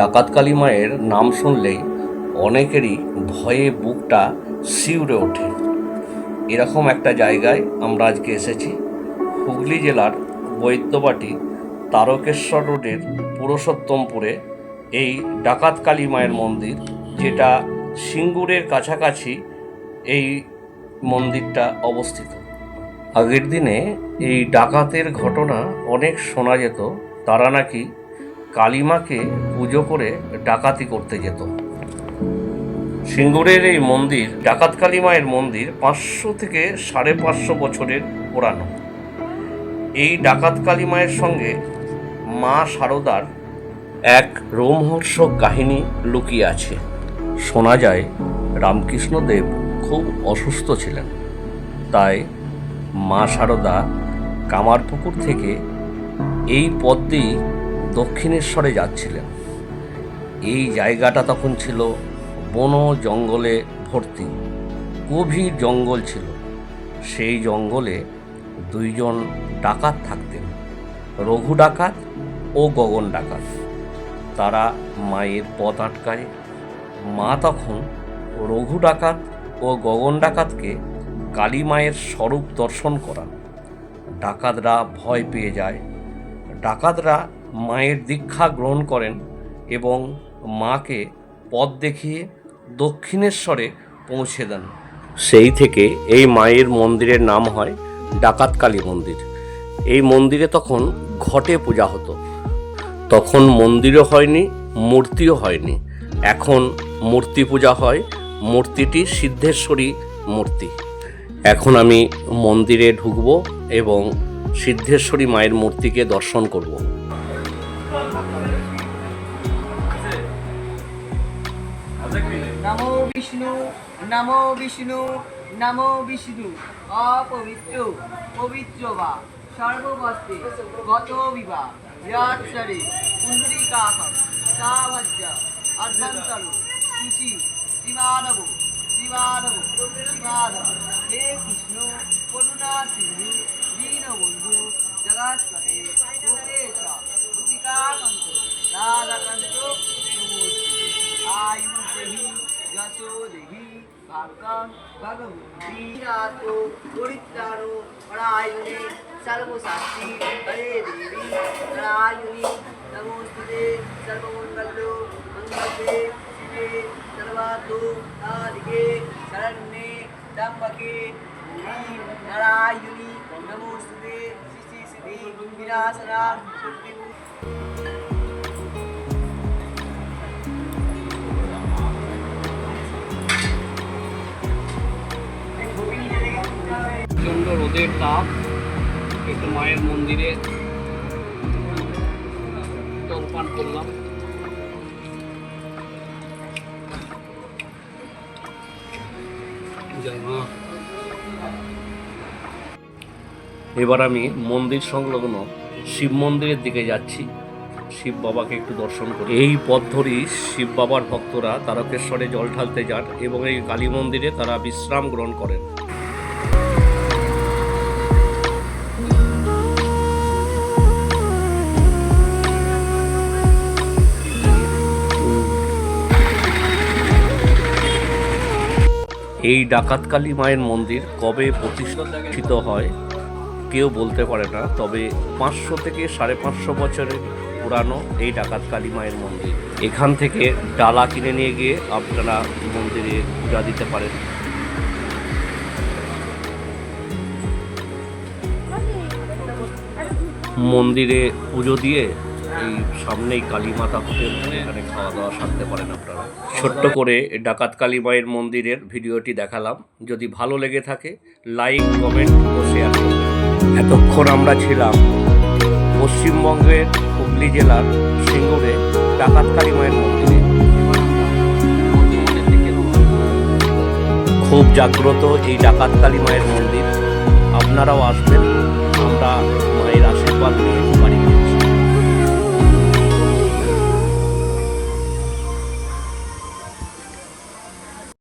ডাকাত কালী মায়ের নাম শুনলেই অনেকেরই ভয়ে বুকটা শিউরে ওঠে। এরকম একটা জায়গায় আমরা আজকে এসেছি। হুগলি জেলার বৈদ্যবাটি তারকেশ্বর রোডের পুরুষোত্তমপুরে এই ডাকাত কালী মায়ের মন্দির, যেটা সিঙ্গুরের কাছাকাছি এই মন্দিরটা অবস্থিত। আগের দিনে এই ডাকাতের ঘটনা অনেক শোনা যেত, তারা নাকি কালীমাকে পুজো করে ডাকাতি করতে যেত। সিঙ্গুরের এই মন্দির, ডাকাত কালী মায়ের মন্দির পাঁচশো থেকে সাড়ে পাঁচশো বছরের পুরানো। এই ডাকাত কালী মায়ের সঙ্গে মা শারদার এক রোমহর্ষক কাহিনী লুকিয়ে আছে। শোনা যায়, রামকৃষ্ণদেব খুব অসুস্থ ছিলেন। তাই মা শারদা কামারপুকুর থেকে এই পথ দক্ষিণেশ্বরে যাচ্ছিলেন। এই জায়গাটা তখন ছিল বন জঙ্গলে ভর্তি, গভীর জঙ্গল ছিল। সেই জঙ্গলে দুইজন ডাকাত থাকতেন, রঘু ডাকাত ও গগন ডাকাত। তারা মায়ের পথ আটকায়। মা তখন রঘু ডাকাত ও গগন ডাকাতকে কালী মায়ের স্বরূপ দর্শন করান। ডাকাতরা ভয় পেয়ে যায়। ডাকাতরা মায়ের দীক্ষা গ্রহণ করেন এবং মাকে পথ দেখিয়ে দক্ষিণেশ্বরে পৌঁছে দেন। সেই থেকে এই মায়ের মন্দিরের নাম হয় ডাকাত কালী মন্দির। এই মন্দিরে তখন ঘটে পূজা হতো। তখন মন্দিরও হয়নি, মূর্তিও হয়নি। এখন মূর্তি পূজা হয়, মূর্তিটি সিদ্ধেশ্বরী মূর্তি। এখন আমি মন্দিরে ঢুকব এবং সিদ্ধেশ্বরী মায়ের মূর্তিকে দর্শন করব। বিষ্ণু, নমো বিষ্ণু নমো বিষ্ণু, অপবিত্র, পবিত্র বা সর্ববস্তে গত বিবা বিরাটরে পুণ্ডরীকাকম সাভজ্জা অর্ধন্তর শ্রীমাধব শ্রীমাধব শ্রীমাধব, হে কৃষ্ণ। భగవీరాకు గుడితాడు ప్రాయుని సర్వ సాక్షి హరే దేవి ప్రాయుని నమోస్తుదే సర్వమంగళ్ళు మంగళే శివే సర్వాతు నాదిగే శరణ్యే దంబకే నారాయుని నమోస్తుదే శిశి సిద్ధి విరాసరా శుద్ధి রোদের তাপ, একটু মায়ের মন্দিরে জল পান করলাম এবার আমি মন্দির সংলগ্ন শিব মন্দিরের দিকে যাচ্ছি। শিব বাবাকে একটু দর্শন করি। এই পথ ধরেই শিব বাবার ভক্তরা তারকেশ্বরে জল ঢালতে যান এবং এই কালী মন্দিরে তারা বিশ্রাম গ্রহণ করেন। এই ডাকাতকালী মায়ের মন্দির কবে প্রতিষ্ঠিত হয় কেউ বলতে পারে না, তবে পাঁচশো থেকে সাড়ে পাঁচশো বছরের পুরানো এই ডাকাত কালী মায়ের মন্দির। এখান থেকে ডালা কিনে নিয়ে গিয়ে আপনারা মন্দিরে পূজা দিতে পারেন। মন্দিরে পুজো দিয়ে এই সামনেই কালী মাতা হোটেল এখানে খাওয়া দাওয়া সারতে পারেন আপনারা। ছোট্ট করে ডাকাত কালী মায়ের মন্দিরের ভিডিওটি দেখালাম। যদি ভালো লেগে থাকে, লাইক, কমেন্ট ও শেয়ার এতক্ষণ আমরা ছিলাম পশ্চিমবঙ্গের হুগলি জেলার সিঙ্গুরে ডাকাত কালী মায়ের মন্দিরে। খুব জাগ্রত এই ডাকাত কালী মায়ের মন্দির। আপনারাও আসবেন।